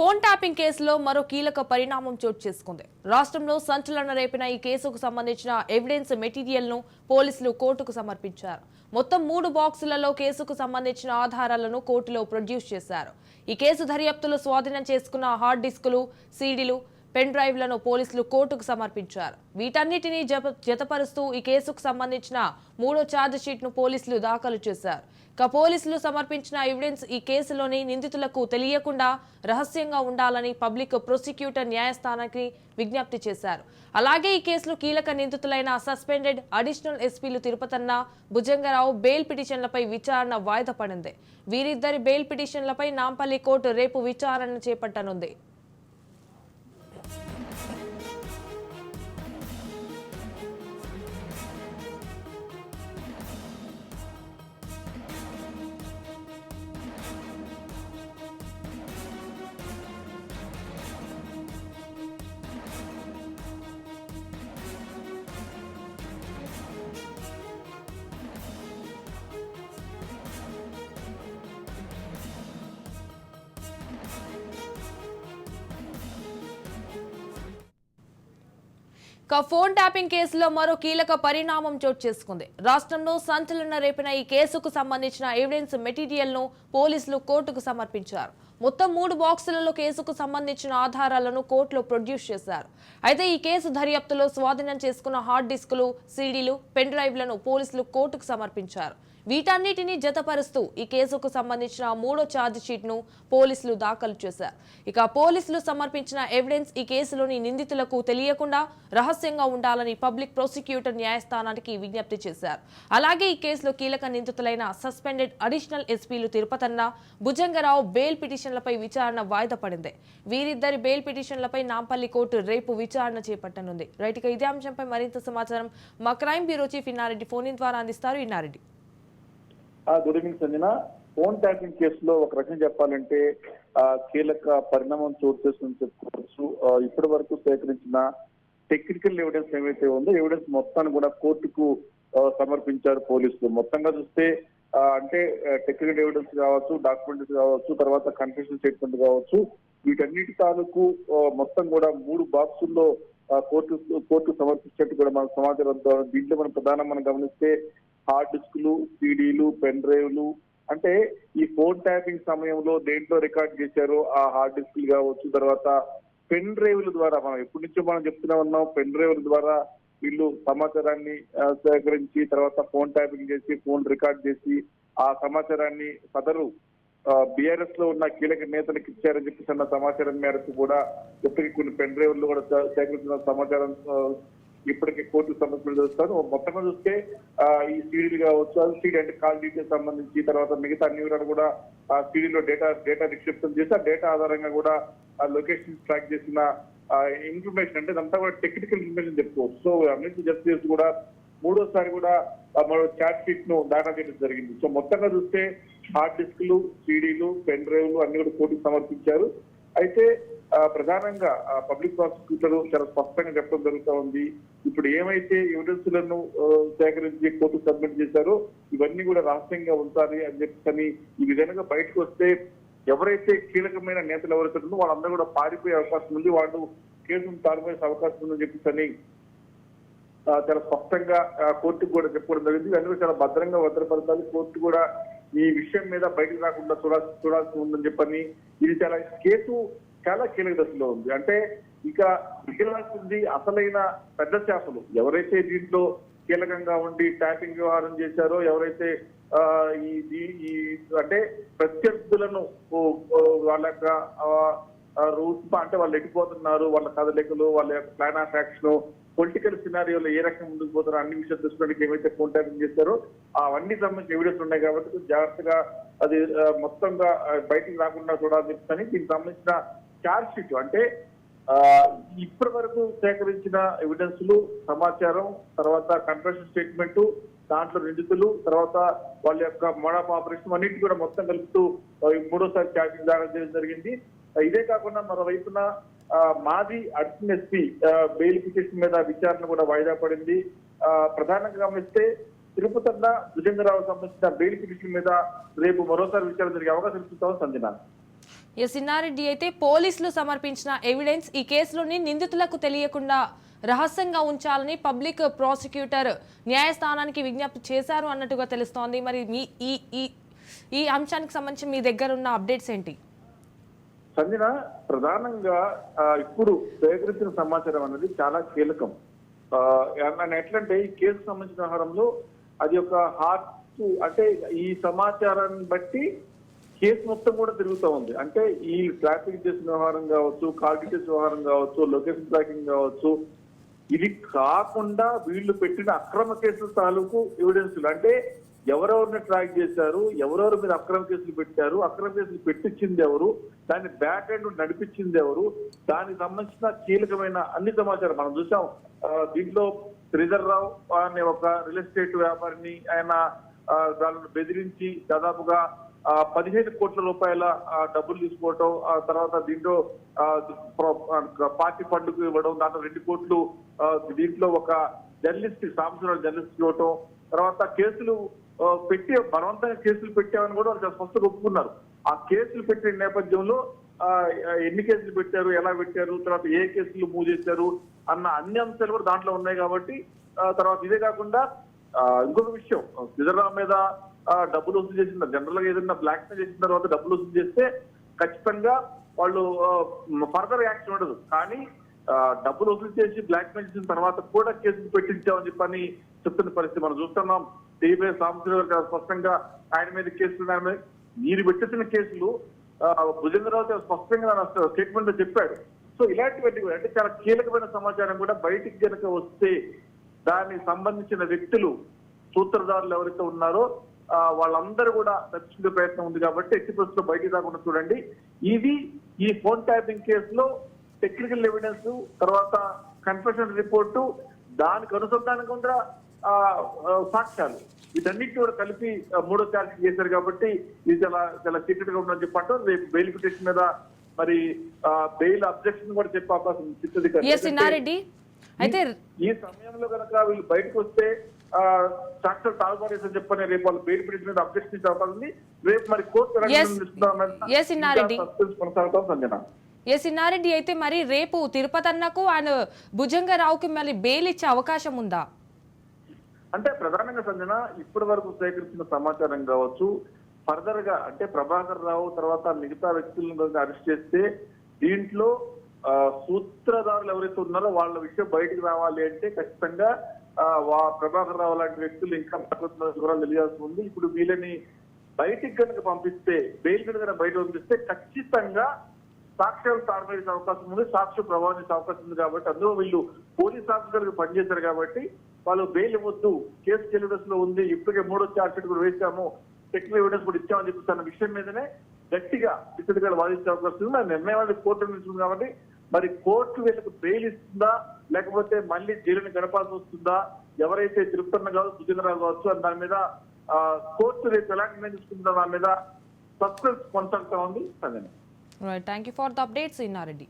Phone tapping కేసులో మరో కీలక పరిణామం చోటు చేసుకుంది. రాష్ట్రంలో సంచలన రేపిన ఈ కేసుకు సంబంధించిన ఎవిడెన్స్ మెటీరియల్ను పోలీసులు కోర్టుకు సమర్పించారు. మొత్తం మూడు బాక్సులలో కేసుకు సంబంధించిన ఆధారాలను కోర్టులో ప్రొడ్యూస్ చేశారు. ఈ కేసు దర్యాప్తులో స్వాధీనం చేసుకున్న హార్డ్ డిస్కులు సీడీలు పెన్ డ్రైవ్లను పోలీసులు కోర్టుకు సమర్పించారు. వీటన్నిటినీ జప- జతపరుస్తూ ఈ కేసుకు సంబంధించిన మూడో ఛార్జ్ షీట్ను పోలీసులు దాఖలు చేశారు. ఇక పోలీసులు సమర్పించిన ఎవిడెన్స్ ఈ కేసులోని నిందితులకు తెలియకుండా రహస్యంగా ఉండాలని పబ్లిక్ ప్రాసిక్యూటర్ న్యాయస్థానానికి విజ్ఞప్తి చేశారు. అలాగే ఈ కేసులో కీలక నిందితులైన సస్పెండెడ్ అడిషనల్ ఎస్పీలు తిరుపతన్న భుజంగరావు బెయిల్ పిటిషన్లపై విచారణ వాయిదా పడింది. వీరిద్దరి బెయిల్ పిటిషన్లపై నాంపల్లి కోర్టు రేపు విచారణ చేపట్టనుంది. ఇక ఫోన్ ట్యాపింగ్ కేసులో మరో కీలక పరిణామం చోటు చేసుకుంది. రాష్ట్రంలో సంచలన రేపిన ఈ కేసుకు సంబంధించిన ఎవిడెన్స్ మెటీరియల్ను పోలీసులు కోర్టుకు సమర్పించారు. మొత్తం మూడు బాక్సులలో కేసుకు సంబంధించిన ఆధారాలను కోర్టులో ప్రొడ్యూస్ చేశారు. అయితే ఈ కేసు దర్యాప్తులో స్వాధీనం చేసుకున్న హార్డ్ డిస్కులు సీడీలు పెన్ డ్రైవ్లను పోలీసులు కోర్టుకు సమర్పించారు. వీటన్నిటిని జతపరుస్తూ ఈ కేసుకు సంబంధించిన మూడో ఛార్జ్ షీట్ను పోలీసులు దాఖలు చేశారు. ఇక పోలీసులు సమర్పించిన ఎవిడెన్స్ ఈ కేసులోని నిందితులకు తెలియకుండా రహస్యంగా ఉండాలని పబ్లిక్ ప్రాసిక్యూటర్ న్యాయస్థానానికి విజ్ఞప్తి చేశారు. అలాగే ఈ కేసులో కీలక నిందితులైన సస్పెండెడ్ అడిషనల్ ఎస్పీలు తిరుపతన్న భుజంగరావు బెయిల్ పిటిషన్లపై విచారణ వాయిదా పడింది. వీరిద్దరి బెయిల్ పిటిషన్లపై నాంపల్లి కోర్టు రేపు విచారణ చేపట్టనుంది. రైట్ ఇక ఇదే అంశంపై మరింత సమాచారం మా crime bureau chief Innareddy phone in ద్వారా అందిస్తారు. Innareddy. Good evening Sanjana. Phone tapping కేసులో ఒక రకంగా చెప్పాలంటే ఆ కీలక పరిణామం చోటు చేస్తుందని చెప్పుకోవచ్చు. ఇప్పటి వరకు సేకరించిన టెక్నికల్ ఎవిడెన్స్ ఏమైతే ఉందో ఎవిడెన్స్ మొత్తాన్ని కూడా కోర్టుకు సమర్పించారు పోలీసులు. మొత్తంగా చూస్తే అంటే టెక్నికల్ ఎవిడెన్స్ కావచ్చు డాక్యుమెంట్స్ కావచ్చు తర్వాత కన్ఫ్యూషన్ స్టేట్మెంట్ కావచ్చు వీటన్నిటి తాలూకు మొత్తం కూడా మూడు బాక్సుల్లో కోర్టు కోర్టు సమర్పించినట్టు కూడా మనకు సమాచారం ద్వారా దీంట్లో మనం ప్రధానం మనం గమనిస్తే హార్డ్ డిస్క్లు సీడీలు పెన్ డ్రైవ్లు అంటే ఈ ఫోన్ ట్యాపింగ్ సమయంలో దేంట్లో రికార్డ్ చేశారో ఆ హార్డ్ డిస్క్లు కావచ్చు తర్వాత పెన్ డ్రైవ్ల ద్వారా మనం ఎప్పటి నుంచో మనం చెప్తూనే ఉన్నాం. పెన్ డ్రైవ్ల ద్వారా వీళ్ళు సమాచారాన్ని సేకరించి తర్వాత ఫోన్ ట్యాపింగ్ చేసి ఫోన్ రికార్డ్ చేసి ఆ సమాచారాన్ని సదరు బీఆర్ఎస్లో ఉన్న కీలక నేతలకు ఇచ్చారని చెప్పేసి అన్న సమాచారం మేరకు కూడా ఇప్పటికీ కొన్ని పెన్ డ్రైవ్లు కూడా సేకరించిన సమాచారం ఇప్పటికే కోర్టు సమస్యలు చూస్తాను మొత్తంగా చూస్తే ఈ సీడీలు కావచ్చు అది సీడీ అంటే కాల్ డీటెయిల్స్ సంబంధించి తర్వాత మిగతా అన్ని వివరాలు కూడా ఆ సీడీలో డేటా డేటా నిక్షిప్తం చేసి ఆ డేటా ఆధారంగా కూడా ఆ లొకేషన్ ట్రాక్ చేసిన ఇన్ఫర్మేషన్ అంటే ఇదంతా కూడా టెక్నికల్ ఇన్ఫర్మేషన్ చెప్పుకోవచ్చు. సో అన్నింటి జస్ట్ చేసి కూడా మూడోసారి కూడా మన మరో చాట్ షీట్ను దాటా చేయడం జరిగింది. సో మొత్తంగా చూస్తే హార్డ్ డిస్క్లు సీడీలు పెన్ డ్రైవ్లు అన్ని కూడా కోర్టుకు సమర్పించారు. అయితే ప్రధానంగా పబ్లిక్ ప్రాసిక్యూటర్ చాలా స్పష్టంగా చెప్పడం జరుగుతూ ఉంది. ఇప్పుడు ఏమైతే ఎవిడెన్స్లను సేకరించి కోర్టు సబ్మిట్ చేశారో ఇవన్నీ కూడా రహస్యంగా ఉంచాలి అని చెప్పని ఈ విధంగా బయటకు వస్తే ఎవరైతే కీలకమైన నేతలు ఎవరైతే ఉన్నారో వాళ్ళందరూ కూడా పారిపోయే అవకాశం ఉంది. వాళ్ళు కేసును తారుమేసే అవకాశం ఉందని చెప్పేసి చాలా స్పష్టంగా కోర్టుకు కూడా చెప్పుకోవడం జరిగింది. ఇవన్నీ చాలా భద్రంగా భద్రపరచాలి. కోర్టు కూడా ఈ విషయం మీద బయటకు రాకుండా చూడాల్సి చూడాల్సి ఉందని చెప్పని ఇది చాలా కేసు చాలా కీలక దశలో ఉంది. అంటే ఇక మిగిలాల్సింది అసలైన పెద్ద చేపలు. ఎవరైతే దీంట్లో కీలకంగా ఉండి ట్యాపింగ్ వ్యవహారం చేశారో ఎవరైతే ఈ అంటే ప్రత్యర్థులను వాళ్ళ యొక్క ఆ, రూట్ అంటే వాళ్ళు ఎట్టిపోతున్నారు వాళ్ళ కదలికలు వాళ్ళ యొక్క ప్లాన్ ఆఫ్ యాక్షన్ పొలిటికల్ సినారియోలో ఏ రకంగా ముందుకు పోతారో అన్ని విషయాలు దృష్టిలోకి ఏమైతే కాంటాక్ట్ చేస్తారో అవన్నీ సంబంధించిన ఎవిడెన్స్ ఉన్నాయి కాబట్టి జాగ్రత్తగా అది మొత్తంగా బయటికి రాకుండా చూడాలని చెప్తాను దీనికి సంబంధించిన ఛార్జ్ షీట్ అంటే ఆ, ఇప్పటి వరకు సేకరించిన ఎవిడెన్స్లు సమాచారం తర్వాత కన్ఫెషన్ స్టేట్మెంట్ దాంట్లో నిందితులు తర్వాత వాళ్ళ యొక్క మోడప్ ఆపరేషన్ అన్నింటి కూడా మొత్తం కలుపుతూ మూడోసారి ఛార్జింగ్ దాఖలు చేయడం జరిగింది. ఇదే కాకుండా మరోవైపున ఆ, అడిషనల్ ఎస్పీ బెయిల్ పిటిషన్ మీద విచారణ కూడా వాయిదా పడింది. ఆ, ప్రధానంగా గమనిస్తే తిరుపతి భుజంగరావు సంబంధించిన బెయిల్ పిటిషన్ మీద రేపు మరోసారి విచారణ జరిగే అవకాశం ఇస్తుంటామని సంజన సిన్నారెడ్డి అయితే పోలీసులు సమర్పించిన ఎవిడెన్స్ ఈ కేసులోని నిందితులకు తెలియకుండా రహస్యంగా ఉంచాలని పబ్లిక్ ప్రాసిక్యూటర్ న్యాయస్థానానికి విజ్ఞప్తి చేశారు అన్నట్టుగా తెలుస్తోంది. మరి మీ ఈ ఈ ఈ అంశానికి సంబంధించి మీ దగ్గర ఉన్న అప్డేట్స్ ఏంటి? సంజన ప్రధానంగా ఇప్పుడు సేకరించిన సమాచారం అనేది చాలా కీలకం. ఎట్లంటే ఈ కేసు సంబంధించిన ఆహారంలో అది ఒక హార్ట్ అంటే ఈ సమాచారాన్ని బట్టి కేసు మొత్తం కూడా తిరుగుతూ ఉంది. అంటే ఈ ట్రాఫిక్ చేసిన వ్యవహారం కావచ్చు కాల్ డీటెయిల్స్ వ్యవహారం కావచ్చు లొకేషన్ ట్రాకింగ్ కావచ్చు ఇది కాకుండా వీళ్ళు పెట్టిన అక్రమ కేసుల తాలూకు ఎవిడెన్స్లు అంటే ఎవరెవరిని ట్రాక్ చేశారు ఎవరెవరి మీద అక్రమ కేసులు పెట్టారు అక్రమ కేసులు పెట్టించింది ఎవరు దాన్ని బ్యాక్ ఎండ్ నడిపించింది ఎవరు దానికి సంబంధించిన కీలకమైన అన్ని సమాచారం మనం చూసాం. దీంట్లో శ్రీధర్ రావు అనే ఒక రియల్ ఎస్టేట్ వ్యాపారిని ఆయన దానిని వాళ్ళను బెదిరించి దాదాపుగా పదిహేను కోట్ల రూపాయల డబ్బులు తీసుకోవటం ఆ తర్వాత దీంట్లో పార్టీ ఫండ్కు ఇవ్వడం దాంట్లో రెండు కోట్లు దీంట్లో ఒక జర్నలిస్ట్ సాంస్కృతిక జర్నలిస్ట్ ఇవ్వటం తర్వాత కేసులు పెట్టి బలవంతంగా కేసులు పెట్టామని కూడా వాళ్ళు చాలా స్పష్టంగా ఒప్పుకున్నారు. ఆ కేసులు పెట్టిన నేపథ్యంలో ఎన్ని కేసులు పెట్టారు ఎలా పెట్టారు తర్వాత ఏ కేసులు మూవ్ చేశారు అన్న అన్ని అంశాలు కూడా దాంట్లో ఉన్నాయి కాబట్టి తర్వాత ఇదే కాకుండా ఇంకొక విషయం సిద్ధరామ్ మీద డబ్బులు వసూలు చేసిన జనరల్గా ఏదైనా బ్లాక్ మెయిల్ చేసిన తర్వాత డబ్బులు వసూలు చేస్తే ఖచ్చితంగా వాళ్ళు ఫర్దర్ యాక్షన్ ఉండదు. కానీ డబ్బులు వసూలు చేసి బ్లాక్ మెయిల్ చేసిన తర్వాత కూడా కేసులు పెట్టించామని చెప్పని చెప్తున్న పరిస్థితి మనం చూస్తున్నాం. టీవీ సాంస్కృతిక గారు స్పష్టంగా ఆయన మీద కేసులు ఆయన మీద మీరు పెట్టేసిన కేసులు ఆ, భుజంగరావు స్పష్టంగా స్టేట్మెంట్లో చెప్పాడు. సో ఇలాంటివన్నీ కూడా అంటే చాలా కీలకమైన సమాచారం కూడా బయటికి కనుక వస్తే దానికి సంబంధించిన వ్యక్తులు సూత్రధారులు ఎవరైతే ఉన్నారో వాళ్ళందరూ కూడా రక్షించే ప్రయత్నం ఉంది కాబట్టి ఎట్టి పరిస్థితుల్లో బయటికి రాకుండా చూడండి. ఇది ఈ ఫోన్ ట్యాపింగ్ కేసులో టెక్నికల్ ఎవిడెన్స్ తర్వాత కన్ఫెషన్ రిపోర్టు దానికి అనుసంధానంగా సాక్ష్యాలు. వీటన్నిటి కూడా కలిపి మూడో ఛార్జ్ చేశారు కాబట్టి ఇది చాలా చాలా సీక్రెట్గా ఉందని చెప్పంటారు రేపు బెయిల్ పిటిషన్ మీద మరి బెయిల్ అబ్జెక్షన్ కూడా చెప్పే అవకాశం అయితే ఈ సమయంలో కనుక వీళ్ళు బయటకు వస్తే సాక్షాత్ తాగుబారేసని చెప్పని రేపు వాళ్ళు బెయిల్ పిటిషన్ మీద అబ్జెక్షన్ అవకాశం ఉంది రేపు మరి కోర్టు కొనసాగుతాం. సంజన. ఎస్ ఇన్నారెడ్డి అయితే మరి రేపు తిరుపతి అన్నకు అండ్ భుజంగరావుకి మళ్ళీ బెయిల్ ఇచ్చే అవకాశం ఉందా? అంటే ప్రధానంగా సంజన ఇప్పటి వరకు సేకరించిన సమాచారం కావచ్చు ఫర్దర్గా అంటే ప్రభాకర్ రావు తర్వాత మిగతా వ్యక్తులను అరెస్ట్ చేస్తే దీంట్లో ఆ, సూత్రధారులు ఎవరైతే ఉన్నారో వాళ్ళ విషయం బయటికి రావాలి అంటే ఖచ్చితంగా ప్రభాకర్ రావు లాంటి వ్యక్తులు ఇంకా పక్కన వివరాలు తెలియాల్సి ఉంది. ఇప్పుడు వీళ్ళని బయటికి కనుక పంపిస్తే బెయిల్ కనుక బయట పంపిస్తే ఖచ్చితంగా సాక్ష్యాలు తారవేసే అవకాశం ఉంది. సాక్ష్యం ప్రభావించే అవకాశం ఉంది కాబట్టి అందులో వీళ్ళు పోలీస్ ఆఫీసర్లకు పనిచేశారు కాబట్టి వాళ్ళు బెయిల్ ఇవ్వద్దు. కేసు ఎవిడెన్స్లో ఉంది. ఇప్పటికే మూడో చార్జ్ షీట్ కూడా వేశాము. టెక్నికల్ ఎవిడెన్స్ కూడా ఇచ్చామని చెప్పి అన్న విషయం మీదనే గట్టిగా ఇతడిగా వాదించే అవకాశం ఉంది. నిర్ణయం కోర్టు నుంచి కాబట్టి మరి కోర్టు వీళ్ళకు బెయిల్ ఇస్తుందా? లేకపోతే మళ్ళీ జైలుని గడపాల్సి వస్తుందా? ఎవరైతే తిరుపతి కావచ్చు సుజీంద్రరావు కావచ్చు అని దాని మీద కోర్టు రేపు ఎలాంటి నిర్ణయం దాని మీద సస్పెన్స్ కొనసాగుతా ఉంది. Thank you for the updates Innareddy